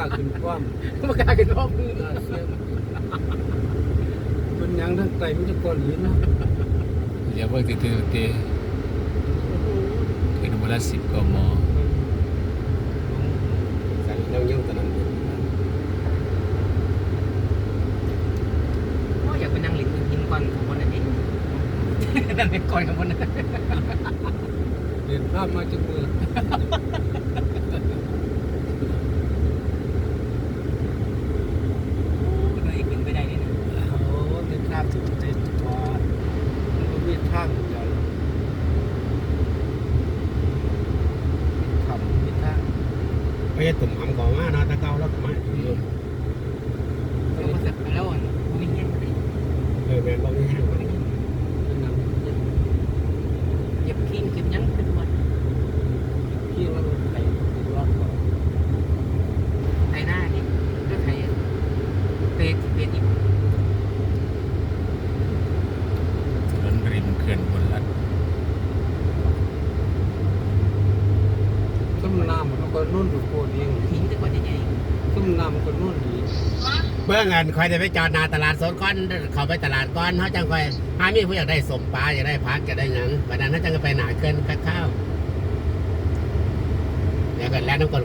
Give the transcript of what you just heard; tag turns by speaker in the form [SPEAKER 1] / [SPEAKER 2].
[SPEAKER 1] าขึ้นความ
[SPEAKER 2] บ่กล้าขึ้นรอบมือก
[SPEAKER 1] ล้าเสียงมันหยังทั้งไตมันจะก้อนหินเนาะ
[SPEAKER 3] อย่าเพิ่งติดตื่นเตะขึ้นมาละสิบกม
[SPEAKER 4] สั่งยังยังตอนนั้นอยู่
[SPEAKER 2] โอ้อยากไปนั่งเลินหินก่อนของคนนั้นเองนั่นเป็นก่อนของคนนั้น
[SPEAKER 1] เรียนภาพมาจากมือ
[SPEAKER 2] โอ้ก็เลยขึ้นไปได้เลยนะ
[SPEAKER 1] โอ้ในภาพถึงเต็มพอมันก็มีทางเดียวทำมีทาง
[SPEAKER 4] ไปตุ่มหำก่อนมาเนาะตะเกาแล้วก็มาอยู่
[SPEAKER 2] แล้วก็เสร็จไปแล้วอะไม่เงี้ยเลย
[SPEAKER 4] เออแม่นบ่มีแห้ง
[SPEAKER 2] ไม่เงี้ย
[SPEAKER 1] เป็นหนัง
[SPEAKER 2] เก็บขี้เก็บยั้งเป็นวัน
[SPEAKER 1] ที่เราไปรอบก่อน
[SPEAKER 2] ไทยหน้านี่ก็ไทยเปรตเปรตอีก
[SPEAKER 3] ถนนริมเขื่อนบนรัฐ
[SPEAKER 1] ต้มน้ำมันก็นุ่นอยู่โคนเอง
[SPEAKER 2] หินแต่กว่าจะใหญ่
[SPEAKER 1] ต้มน้ำมันก็นุ่นดี
[SPEAKER 4] เบื่อเงินคอยจะไปจอดหนาตลาดสดก้อนเขาไปตลาดก้อนเขาจังคอยหามีผู้อยากได้สมปลาอยากได้พักอยากได้หยังวันนั้นเขาจังก็ไปหนาเกินข้าวเดี๋ยวกันแล้วน้ำก่อนก่อน